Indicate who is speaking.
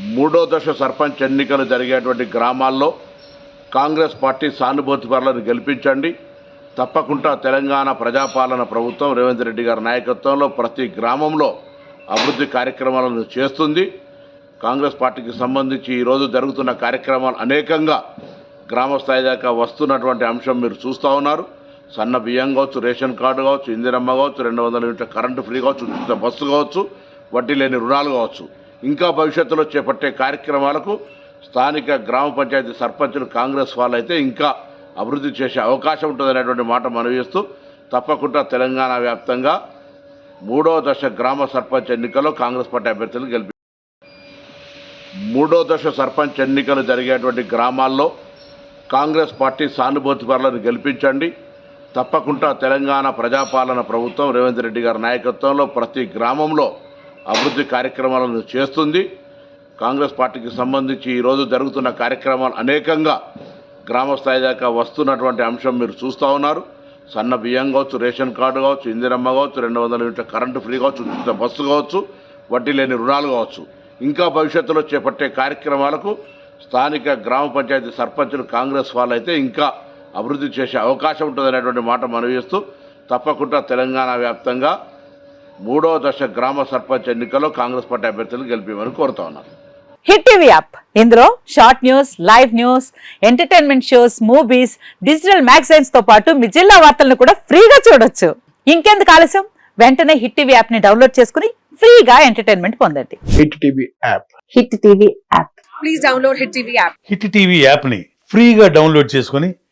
Speaker 1: మూడో దశ సర్పంచ్ ఎన్నికలు జరిగేటువంటి గ్రామాల్లో కాంగ్రెస్ పార్టీ సానుభూతి పరులను గెలిపించండి. తప్పకుండా తెలంగాణ ప్రజాపాలన ప్రభుత్వం రేవంత్ రెడ్డి గారి నాయకత్వంలో ప్రతి గ్రామంలో అభివృద్ధి కార్యక్రమాలను చేస్తుంది. కాంగ్రెస్ పార్టీకి సంబంధించి ఈరోజు జరుగుతున్న కార్యక్రమాలు అనేకంగా గ్రామ స్థాయి దాకా వస్తున్నటువంటి అంశం మీరు చూస్తూ ఉన్నారు. సన్న బియ్యం కావచ్చు రేషన్ కార్డు కావచ్చు ఇందిరమ్మ కావచ్చు రెండు వందల యూనిట్ల కరెంటు ఫ్రీ కావచ్చు ఉచిత బస్సు కావచ్చు వడ్డీ లేని రుణాలు కావచ్చు. ఇంకా భవిష్యత్తులో చేపట్టే కార్యక్రమాలకు స్థానిక గ్రామ పంచాయతీ సర్పంచులు కాంగ్రెస్ వాళ్ళు అయితే ఇంకా అభివృద్ధి చేసే అవకాశం ఉంటుందనేటువంటి మాట మనవిస్తూ తప్పకుండా తెలంగాణ వ్యాప్తంగా మూడో దశ గ్రామ సర్పంచ్ ఎన్నికల్లో కాంగ్రెస్ పార్టీ అభ్యర్థులు గెలిపి మూడో దశ సర్పంచ్ ఎన్నికలు జరిగేటువంటి గ్రామాల్లో కాంగ్రెస్ పార్టీ సానుభూతి పరులను గెలిపించండి. తప్పకుండా తెలంగాణ ప్రజాపాలన ప్రభుత్వం రేవంత్ రెడ్డి గారి నాయకత్వంలో ప్రతి గ్రామంలో అభివృద్ధి కార్యక్రమాలను చేస్తుంది. కాంగ్రెస్ పార్టీకి సంబంధించి ఈరోజు జరుగుతున్న కార్యక్రమాలు అనేకంగా గ్రామ స్థాయి దాకా వస్తున్నటువంటి అంశం మీరు చూస్తూ ఉన్నారు. సన్న బియ్యం కావచ్చు రేషన్ కార్డు కావచ్చు ఇందిరమ్మ కావచ్చు రెండు వందల యూనిట్ల కరెంటు ఫ్రీ కావచ్చు ఉచిత బస్సు కావచ్చు వడ్డీ లేని రుణాలు కావచ్చు. ఇంకా భవిష్యత్తులో చేపట్టే కార్యక్రమాలకు స్థానిక గ్రామ పంచాయతీ సర్పంచులు కాంగ్రెస్ వాళ్ళు అయితే ఇంకా అభివృద్ధి చేసే అవకాశం ఉంటుందనేటువంటి మాట మనవి చేస్తూ తప్పకుండా తెలంగాణ వ్యాప్తంగా మూడో దశ గ్రామ సర్పంచ్ ఎన్నికల్లో కాంగ్రెస్ పార్టీ అభ్యర్థులు గెలిపేమని కోరుతా ఉన్నారు
Speaker 2: హిట్ టీవీ యాప్. ఇందులో short news live news entertainment shows movies digital మ్యాగజైన్స్తో పాటు మీ జిల్లా వార్తలను కూడా ఫ్రీగా చూడొచ్చు. ఇంకెందుకు ఆలస్యం? వెంటనే హిట్ టీవీ యాప్ని డౌన్లోడ్ చేసుకుని ఫ్రీగా ఎంటర్టైన్మెంట్ పొందండి.
Speaker 3: Hit TV app.
Speaker 2: Hit TV app.
Speaker 4: Please download Hit TV app.
Speaker 5: Hit TV యాప్ని ఫ్రీగా డౌన్లోడ్ చేసుకొని